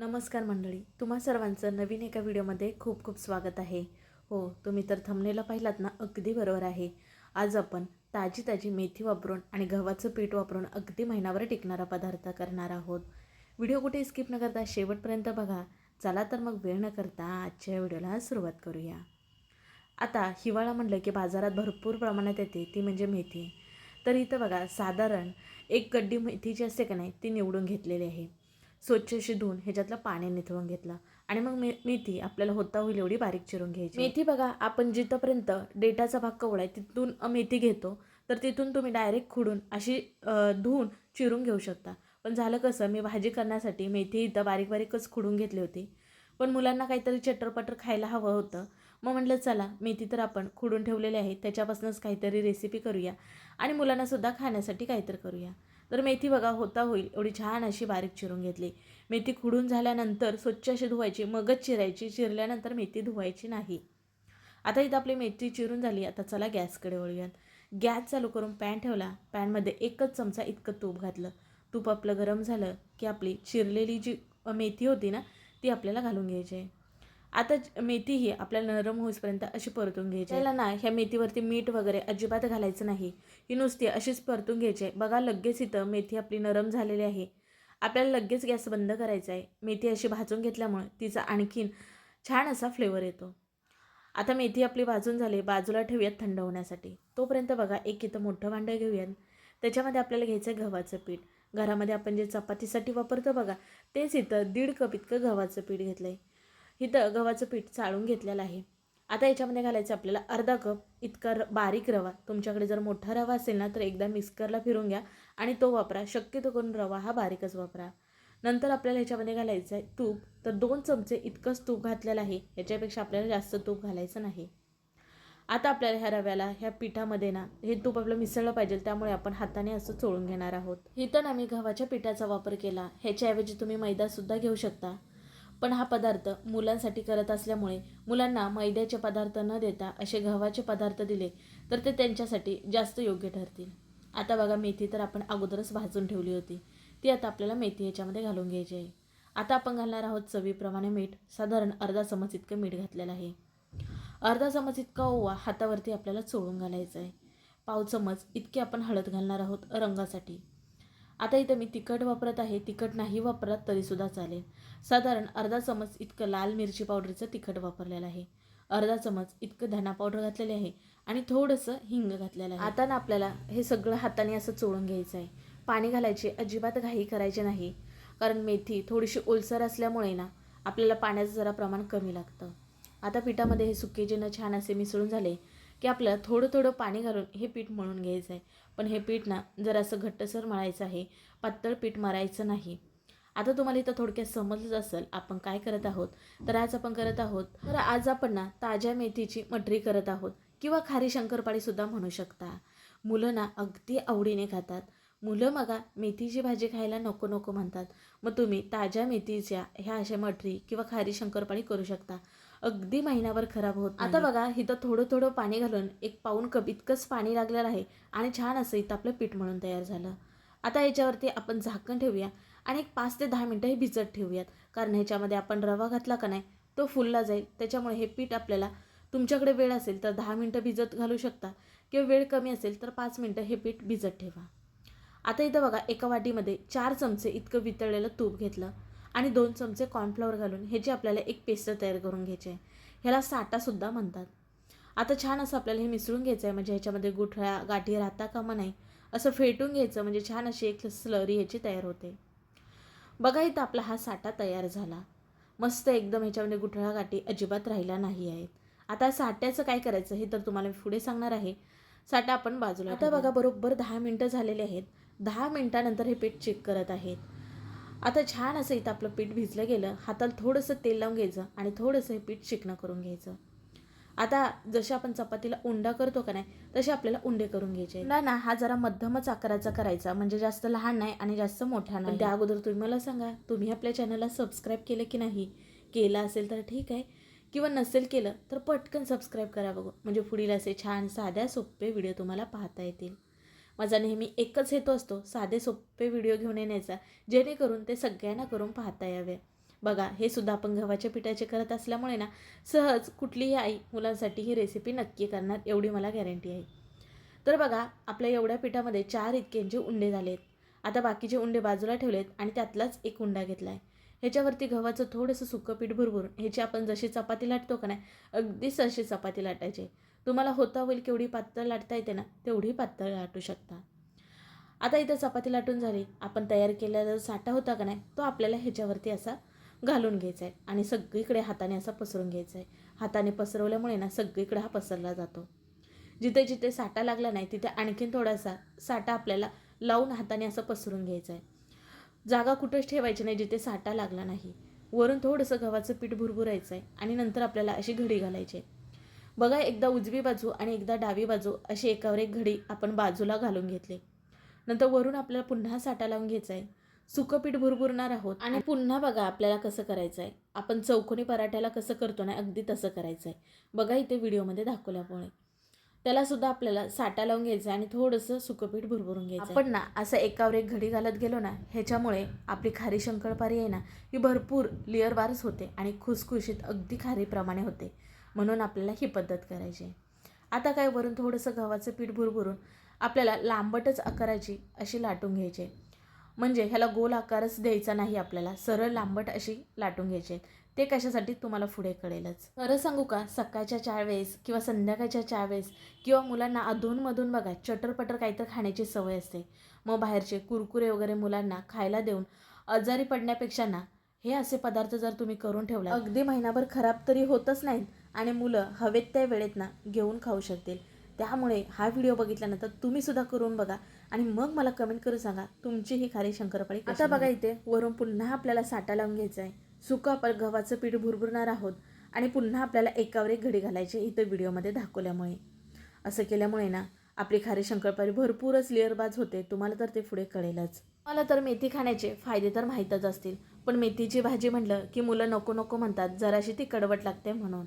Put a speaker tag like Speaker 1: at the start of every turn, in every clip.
Speaker 1: नमस्कार मंडळी तुम्हा सर्वांचं नवीन एका व्हिडिओमध्ये खूप खूप स्वागत आहे. हो तुम्ही तर थंबनेला पाहिलात ना अगदी बरोबर आहे. आज आपण ताजी ताजी मेथी वापरून आणि गव्हाचं पीठ वापरून अगदी महिनाभर टिकणारा पदार्थ करणार आहोत. व्हिडिओ कुठे स्किप न करता शेवटपर्यंत बघा. चला तर मग वेळ न करता आजच्या व्हिडिओला सुरुवात करूया. आता हिवाळा म्हटलं की बाजारात भरपूर प्रमाणात येते ती म्हणजे मेथी. तर इथं बघा साधारण एक गड्डी मेथी जी असते का नाही ती निवडून घेतलेली आहे. स्वच्छशी धुवून ह्याच्यातलं पाणी निथळून घेतलं. आणि मग मे मेथी आपल्याला होता होईल एवढी बारीक चिरून घ्यायची. मेथी बघा आपण जिथंपर्यंत डेटाचा भाग कवळा आहे तिथून मेथी घेतो तर तिथून तुम्ही डायरेक्ट खुडून अशी धुवून चिरून घेऊ शकता. पण झालं कसं मी भाजी करण्यासाठी मेथी इथं बारीक बारीकच खुडून घेतली होती. पण मुलांना काहीतरी चटरपटर खायला हवं होतं. मग म्हटलं चला मेथी तर आपण खुडून ठेवलेली आहे त्याच्यापासूनच काहीतरी रेसिपी करूया आणि मुलांनासुद्धा खाण्यासाठी काहीतरी करूया. तर मेथी बघा होता होईल. एवढी छान अशी बारीक चिरून घेतली. मेथी खुडून झाल्यानंतर स्वच्छ अशी धुवायची. मगच चिरायची. चिरल्यानंतर मेथी धुवायची नाही. आता इथं आपली मेथी चिरून झाली. आता चला गॅसकडे वळूयात. गॅस चालू करून पॅन ठेवला. पॅनमध्ये एकच चमचा इतकं तूप घातलं. तूप आपलं गरम झालं की आपली चिरलेली जी मेथी होती ना ती आपल्याला घालून घ्यायची आहे. आता मेथी ही आपल्याला नरम होईपर्यंत अशी परतून घ्यायची त्याला ना ह्या मेथीवरती मीठ वगैरे अजिबात घालायचं नाही. ही नुसती अशीच परतून घ्यायची आहे. बघा लगेच इथं मेथी आपली नरम झालेली आहे. आपल्याला लगेच गॅस बंद करायचा आहे. मेथी अशी भाजून घेतल्यामुळे तिचा आणखीन छान असा फ्लेवर येतो. आता मेथी आपली भाजून झाली बाजूला ठेवूयात थंड होण्यासाठी. तोपर्यंत बघा एक इथं मोठं भांडं घेऊयात. त्याच्यामध्ये आपल्याला घ्यायचं आहे गव्हाचं पीठ. घरामध्ये आपण जे चपातीसाठी वापरतो बघा तेच इथं दीड कप इतकं गव्हाचं पीठ घेतलं आहे इथं गव्हाचं पीठ चाळून घेतलेलं आहे. आता याच्यामध्ये घालायचं आपल्याला अर्धा कप इतका र बारीक रवा. तुमच्याकडे जर मोठा रवा असेल ना तर एकदा मिक्सरला फिरून घ्या आणि तो वापरा. शक्यतो करून रवा हा बारीकच वापरा. नंतर आपल्याला ह्याच्यामध्ये घालायचं आहे तूप. तर दोन चमचे इतकंच तूप घातलेलं आहे. ह्याच्यापेक्षा आपल्याला जास्त तूप घालायचं नाही. आता आपल्याला ह्या रव्याला ह्या पिठामध्ये ना हे तूप आपलं मिसळलं पाहिजे. त्यामुळे आपण हाताने असं चोळून घेणार आहोत. इथं ना मी गव्हाच्या पिठाचा वापर केला. ह्याच्याऐवजी तुम्ही मैदासुद्धा घेऊ शकता. पण हा पदार्थ मुलांसाठी करत असल्यामुळे मुलांना मैद्याचे पदार्थ न देता असे गव्हाचे पदार्थ दिले तर ते त्यांच्यासाठी जास्त योग्य ठरतील. आता बघा मेथी तर आपण अगोदरच भाजून ठेवली होती. ती आता आपल्याला मेथी याच्यामध्ये घालून घ्यायची आहे. आता आपण घालणार आहोत चवीप्रमाणे मीठ. साधारण अर्धा चमच इतकं मीठ घातलेलं आहे. अर्धा चमच इतका ओवा हातावरती आपल्याला चोळून घालायचा आहे. पाव चमच इतकी आपण हळद घालणार आहोत रंगासाठी. आता इथं मी तिखट वापरत आहे तिखट नाही वापरत तरीसुद्धा चालेल. साधारण अर्धा चमच इतकं लाल मिरची पावडरचं तिखट वापरलेलं आहे. अर्धा चमच इतकं धना पावडर घातलेले आहे आणि थोडंसं हिंग घातलेलं आहे. आता ना आपल्याला हे सगळं हाताने असं चोळून घ्यायचं आहे. पाणी घालायचे अजिबात घाई करायची नाही. कारण मेथी थोडीशी ओलसर असल्यामुळे ना आपल्याला पाण्याचं जरा प्रमाण कमी लागतं. आता पिठामध्ये हे सुके जिनं छान असे मिसळून झाले. की आपल्याला थोडं थोडं पाणी घालून हे पीठ मळून घ्यायचं आहे पण हे पीठ ना जरासं घट्टसर मळायचं आहे पातळ पीठ मरायचं नाही. आता तुम्हाला इथं थोडक्यात समजलंच असेल आपण काय करत आहोत. तर आज आपण करत आहोत तर आज आपण ना ताज्या मेथीची मटरी करत आहोत किंवा खारी शंकरपाळीसुद्धा म्हणू शकता. मुलं ना अगदी आवडीने खातात. मुलं मगा मेथीची भाजी खायला नको नको म्हणतात. मग तुम्ही ताज्या मेथीच्या ह्या अशा मटरी किंवा खारी शंकरपाळी करू शकता. अगदी महिनाभर खराब होत आता बघा इथं थोडं थोडं पाणी घालून एक पाऊण कप इतकंच पाणी लागलेलं आहे आणि छान असं इथं आपलं पीठ म्हणून तयार झालं. आता याच्यावरती आपण झाकण ठेवूया आणि एक पाच ते दहा मिनटं हे भिजत ठेवूयात. कारण ह्याच्यामध्ये आपण रवा घातला का नाही तो फुलला जाईल. त्याच्यामुळे हे पीठ आपल्याला तुमच्याकडे वेळ असेल तर दहा मिनटं भिजत घालू शकता किंवा वेळ कमी असेल तर पाच मिनटं हे पीठ भिजत ठेवा. आता इथं बघा एका वाटीमध्ये चार चमचे इतकं वितळलेलं तूप घेतलं. आणि दोन चमचे कॉर्नफ्लॉवर घालून ह्याची आपल्याला एक पेस्ट तयार करून घ्यायची आहे ह्याला साठासुद्धा म्हणतात. आता छान असं आपल्याला हे मिसळून घ्यायचं आहे म्हणजे ह्याच्यामध्ये गुठळ्या गाठी राहता कामा नाही असं फेटून घ्यायचं म्हणजे छान अशी एक स्लरी ह्याची तयार होते. बघा इथं आपला हा साठा तयार झाला. मस्त एकदम ह्याच्यामध्ये गुठळा गाठी अजिबात राहिला नाही आहेत. आता साठ्याचं काय करायचं हे तर तुम्हाला मी पुढे सांगणार आहे. साठा आपण बाजूला आता बघा बरोबर दहा मिनटं झालेले आहेत. दहा मिनटानंतर हे पीठ चेक करत आहेत. आता छान असं इथं आपलं पीठ भिजलं गेलं हाताला थोडंसं तेल लावून घ्यायचं आणि थोडंसं हे पीठ चिकणं करून घ्यायचं. आता जसे आपण चपातीला उंडा करतो का नाही तसे आपल्याला उंडे करून घ्यायचे ना ना हा जरा मध्यमच आकाराचा करायचा म्हणजे जास्त लहान नाही आणि जास्त मोठा नाही. त्या अगोदर तुम्ही मला सांगा तुम्ही आपल्या चॅनलला सबस्क्राईब केलं की नाही? केलं असेल तर ठीक आहे. किंवा नसेल केलं तर पटकन सबस्क्राईब करा बघू. म्हणजे पुढील असे छान साध्या सोपे व्हिडिओ तुम्हाला पाहता येतील. माझा नेहमी एकच हेतू असतो साधे सोपे व्हिडिओ घेऊन येण्याचा जेणेकरून ते सगळ्यांना करून पाहता यावे. बघा हे सुद्धा आपण गव्हाच्या पिठाचे करत असल्यामुळे ना सहज कुठलीही आई मुलांसाठी ही रेसिपी नक्की करणार एवढी मला गॅरंटी आहे. तर बघा आपल्या एवढ्या पिठामध्ये चार इतक्यांचे उंडे झालेत. आता बाकीचे उंडे बाजूला ठेवलेत आणि त्यातलाच एक उंडा घेतला आहे ह्याच्यावरती गव्हाचं थोडंसं सुकं पीठ भरभरून ह्याची आपण जशी चपाती लाटतो का नाही अगदीच अशी चपाती लाटायची. तुम्हाला होता होईल केवढी पातळ लाटता येते ना तेवढी पातळ लाटू शकता. आता इथं चपाती लाटून झाली. आपण तयार केलेला जो साठा होता का नाही तो आपल्याला ह्याच्यावरती असा घालून घ्यायचा आहे आणि सगळीकडे हाताने असा पसरून घ्यायचा आहे. हाताने पसरवल्यामुळे ना सगळीकडे हा पसरला जातो. जिथे जिथे साठा लागला नाही तिथे आणखीन थोडासा साठा आपल्याला लावून हाताने असं पसरून घ्यायचं आहे. जागा कुठंच ठेवायची नाही जिथे साठा लागला नाही. वरून थोडंसं गव्हाचं पीठ भुरभुरायचं आहे आणि नंतर आपल्याला अशी घडी घालायची आहे. बघा एकदा उजवी बाजू आणि एकदा डावी बाजू अशी एकावर एक घडी आपण बाजूला घालून घेतली. नंतर वरून आपल्याला पुन्हा साठा लावून घ्यायचा आहे सुकं पीठ भुरभुरणार आहोत आणि पुन्हा बघा आपल्याला कसं करायचं आहे आपण चौकोनी पराठ्याला कसं करतो ना अगदी तसं करायचं आहे बघा इथे व्हिडिओमध्ये दाखवल्यामुळे. त्याला सुद्धा आपल्याला साठा लावून घ्यायचं आहे आणि थोडंसं सुखपीठ भुरभुरून घ्यायचं आपण ना असं एकावर एक घडी घालत गेलो ना ह्याच्यामुळे आपली खारी शंकरपारी आहे ना ही भरपूर लेअर होते आणि खुसखुशीत अगदी खारीप्रमाणे होते. म्हणून आपल्याला ही पद्धत करायची आहे. आता काय वरून थोडंसं गव्हाचं पीठ भुरभुरून आपल्याला लांबटच आकाराची अशी लाटून घ्यायची आहे. म्हणजे ह्याला गोल आकारच द्यायचा नाही आपल्याला सरळ लांबट अशी लाटून घ्यायची आहे. ते कशासाठी तुम्हाला पुढे कळेलच. खरं सांगू का सकाळच्या चार वेळेस किंवा संध्याकाळच्या चार वेळेस किंवा मुलांना अधूनमधून बघा चटरपटर काहीतरी खाण्याची सवय असते. मग बाहेरचे कुरकुरे वगैरे मुलांना खायला देऊन आजारी पडण्यापेक्षा ना हे असे पदार्थ जर तुम्ही करून ठेवला अगदी महिनाभर खराब तरी होतच नाहीत. आणि मुलं हवेत त्या वेळेत ना घेऊन खाऊ शकतील. त्यामुळे हा व्हिडिओ बघितल्यानंतर तुम्ही सुद्धा करून बघा आणि मग मला कमेंट करून सांगा तुमची ही खारी शंकरपाळी आता बघा इथे वरून पुन्हा आपल्याला साठा लावून घ्यायचा आहे. सुकं आपण गव्हाचं पीठ भुरभुरणार आहोत आणि पुन्हा आपल्याला एकावर एक घडी घालायची इथं व्हिडिओमध्ये दाखवल्यामुळे. असं केल्यामुळे ना आपली खारी शंकरपाळी भरपूरच लेअरबाज होते. तुम्हाला तर ते पुढे कळेलच. मला तर मेथी खाण्याचे फायदे तर माहीतच असतील. पण मेथीची भाजी म्हटलं की मुलं नको नको म्हणतात. जराशी ती कडवट लागते म्हणून.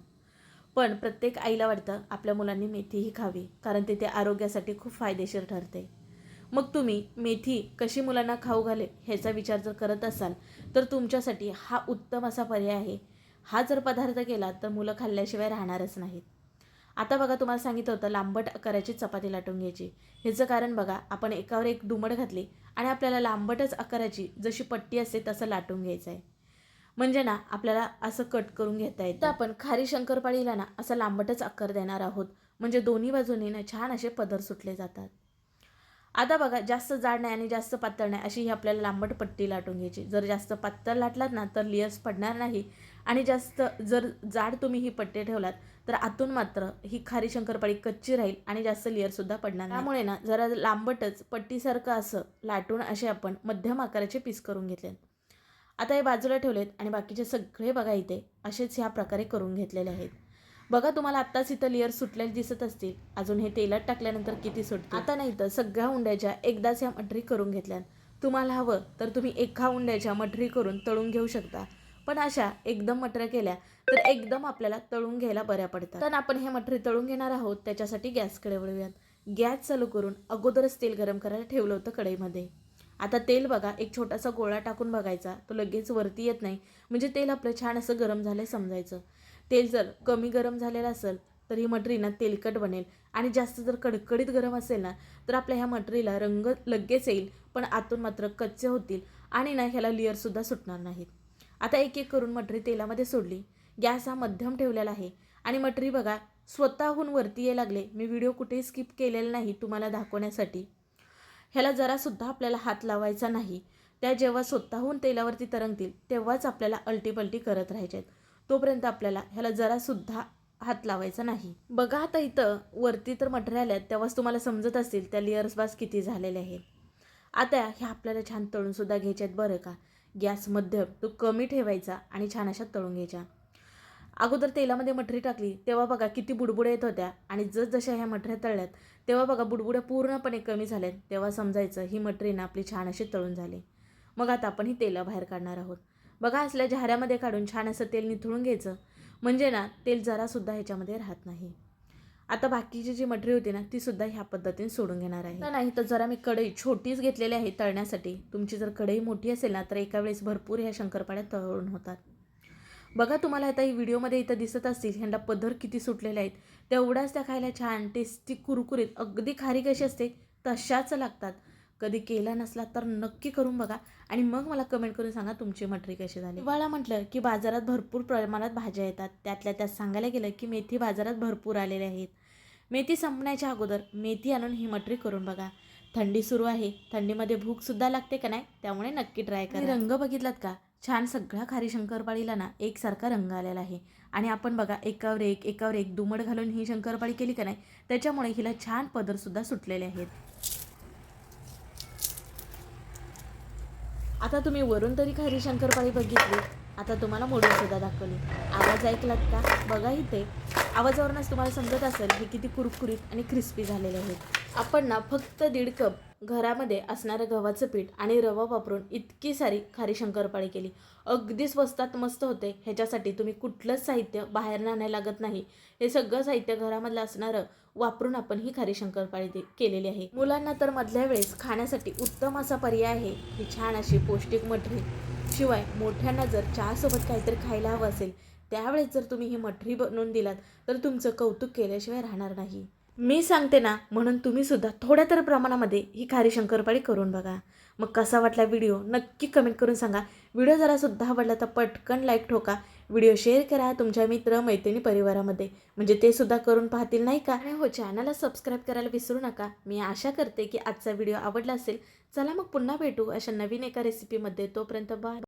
Speaker 1: पण प्रत्येक आईला वाटतं आपल्या मुलांनी मेथीही खावी कारण ते ते आरोग्यासाठी खूप फायदेशीर ठरते. मग तुम्ही मेथी कशी मुलांना खाऊ घाले ह्याचा विचार जर करत असाल तर तुमच्यासाठी हा उत्तम असा पर्याय आहे. हा जर पदार्थ केला तर मुलं खाल्ल्याशिवाय राहणारच नाहीत. आता बघा तुम्हाला सांगितलं होतं लांबट आकाराची चपाती लाटून घ्यायची. ह्याचं कारण बघा आपण एकावर एक दुमड घातली आणि आपल्याला लांबटच आकाराची जशी पट्टी असते तसं लाटून घ्यायचं आहे म्हणजे ना आपल्याला असं कट करून घेता येतं. आपण खारी शंकरपाळीला ना असं लांबटच आकार देणार आहोत. म्हणजे दोन्ही बाजूनी ना छान असे पदर सुटले जातात. आता बघा जास्त जाड नाही आणि जास्त पातळ नाही अशी ही आपल्याला लांबट पट्टी लाटून घ्यायची. जर जास्त पातळ लाटलात ना तर लियर्स पडणार नाही. आणि जास्त जर जाड तुम्ही ही पट्टी ठेवलात तर आतून मात्र ही खारी शंकरपाळी कच्ची राहील आणि जास्त लेअरसुद्धा पडणार त्यामुळे ना जरा लांबटच पट्टीसारखं असं लाटून असे आपण मध्यम आकाराचे पीस करून घेतले आता हे बाजूला ठेवलेत आणि बाकीचे सगळे बघा इथे असेच ह्या प्रकारे करून घेतलेले आहेत. बघा तुम्हाला आत्ताच इथं लेअर सुटलेले दिसत असतील. अजून हे तेलात टाकल्यानंतर किती सुटते आता नाही तर सगळ्या उंड्याच्या एकदाच ह्या मटरी करून घेतल्या तुम्हाला हवं तर तुम्ही एका उंड्याच्या मटरी करून तळून घेऊ शकता. पण अशा एकदम मटऱ्या केल्या तर एकदम आपल्याला तळून घ्यायला बऱ्या पडतात. तर आपण हे मटरी तळून घेणार आहोत त्याच्यासाठी गॅसकडे वळूयात. गॅस चालू करून अगोदरच तेल गरम करायला ठेवलं होतं कढईमध्ये. आता तेल बघा एक छोटासा गोळा टाकून बघायचा. तो लगेच वरती येत नाही. म्हणजे तेल आपलं छान असं गरम झालं समजायचं. तेल जर कमी गरम झालेलं असेल तर ही मटरी ना तेलकट बनेल. आणि जास्त जर कडकडीत गरम असेल ना तर आपल्या ह्या मटरीला रंग लगेच येईल पण आतून मात्र कच्चे होतील. आणि ना ह्याला लेअरसुद्धा सुटणार नाहीत. आता एक एक करून मटरी तेलामध्ये सोडली. गॅस हा मध्यम ठेवलेला आहे. आणि मटरी बघा स्वतःहून वरती ये लागले. मी व्हिडिओ कुठेही स्किप केलेला नाही तुम्हाला दाखवण्यासाठी. ह्याला जरासुद्धा आपल्याला हात लावायचा नाही. त्या जेव्हा स्वतःहून तेलावरती तरंगतील तेव्हाच आपल्याला अल्टीपल्टी करत राहायचे आहेत तोपर्यंत आपल्याला ह्याला जरासुद्धा हात लावायचा नाही. बघा आता इथं वरती तर मटेरियल आहेत तेव्हाच तुम्हाला समजत असतील त्या लेअर्स बास किती झालेले आहेत. आता ह्या आपल्याला छान तळूनसुद्धा घ्यायच्या आहेत बरं का? गॅस मध्यम तो कमी ठेवायचा आणि छान अशा तळून घ्यायच्या. अगोदर तेलामध्ये मठरी टाकली तेव्हा बघा किती बुडबुड्या येत होत्या. आणि जसजशा ह्या मठऱ्या तळल्यात तेव्हा बघा बुडबुड्या पूर्णपणे कमी झाल्यात. तेव्हा समजायचं ही मठरी ना आपली छान अशी तळून झाली. मग आता आपण ही तेला बाहेर काढणार आहोत. बघा असल्या झाऱ्यामध्ये काढून छान असं तेल निथळून घ्यायचं. म्हणजे ना तेल जरासुद्धा ह्याच्यामध्ये राहत नाही. आता बाकीची जी मटरी होती ना ती सुद्धा ह्या पद्धतीने सोडून घेणार आहे. तर नाही तर जरा मी कढई छोटीच घेतलेली आहे तळण्यासाठी. तुमची जर कढई मोठी असेल ना तर एका वेळेस भरपूर ह्या शंकरपाड्या तळून होतात. बघा तुम्हाला आता ही व्हिडिओमध्ये इथं दिसत असतील ह्यांना पदर किती सुटलेले आहेत. तेवढ्याच त्या खायला छान टेस्टी कुरकुरीत अगदी खारी कशी असते तशाच लागतात. कधी केला नसला तर नक्की करून बघा. आणि मग मला कमेंट करून सांगा तुमची मटरी कशी झाली. हिवाळा म्हटलं की बाजारात भरपूर प्रमाणात भाज्या येतात. त्यातल्या त्यात सांगायला गेलं की मेथी बाजारात भरपूर आलेल्या आहेत. मेथी संपण्याच्या अगोदर मेथी आणून ही मटरी करून बघा. थंडी सुरू आहे. थंडीमध्ये भूकसुद्धा लागते का नाही त्यामुळे नक्की ट्राय करा. रंग बघितलात का? छान सगळ्या खारी शंकरपाळीला ना एकसारखा रंग आलेला आहे. आणि आपण बघा एकावर एक एकावर एक दुमड घालून ही शंकरपाळी केली का नाही त्याच्यामुळे हिला छान पदरसुद्धा सुटलेले आहेत. आता तुम्ही वरून तरी खारी शंकरपाळी बघितली. आता तुम्हाला मोडून सुद्धा दाखवली. आवाज ऐकलात का? बघा इथे. आवाजावरूनच तुम्हाला समजत असेल हे किती कुरकुरीत आणि क्रिस्पी झालेले आहेत. आपण ना फक्त दीड कप घरामध्ये असणारं गव्हाचं पीठ आणि रवा वापरून इतकी सारी खारी शंकरपाळी केली. अगदी स्वस्तात मस्त होते. ह्याच्यासाठी तुम्ही कुठलंच साहित्य बाहेर आणायला लागत नाही. हे सगळं साहित्य घरामधलं असणारं वापरून आपण ही खारी शंकरपाळी केलेली आहे. मुलांना तर मधल्या वेळेस खाण्यासाठी उत्तम असा पर्याय आहे ही छान अशी पौष्टिक मठरी. शिवाय मोठ्यांना जर चहासोबत काहीतरी खायला हवं असेल त्यावेळेस जर तुम्ही ही मठरी बनवून दिलात तर तुमचं कौतुक केल्याशिवाय राहणार नाही. मी सांगते ना म्हणून तुम्ही सुद्धा थोड्या तर प्रमाणामध्ये ही खारी शंकरपाळी करून बघा. मग कसा वाटला व्हिडिओ नक्की कमेंट करून सांगा. व्हिडिओ जरा सुद्धा आवडला तर पटकन लाईक ठोका. व्हिडिओ शेअर करा तुमच्या मित्र मैत्रिणी परिवारामध्ये. म्हणजे ते सुद्धा करून पाहतील नाही का? आणि हो चॅनलला सबस्क्राईब करायला विसरू नका. मी आशा करते की आजचा व्हिडिओ आवडला असेल. चला मग पुन्हा भेटू अशा नवीन एका रेसिपीमध्ये तोपर्यंत बाय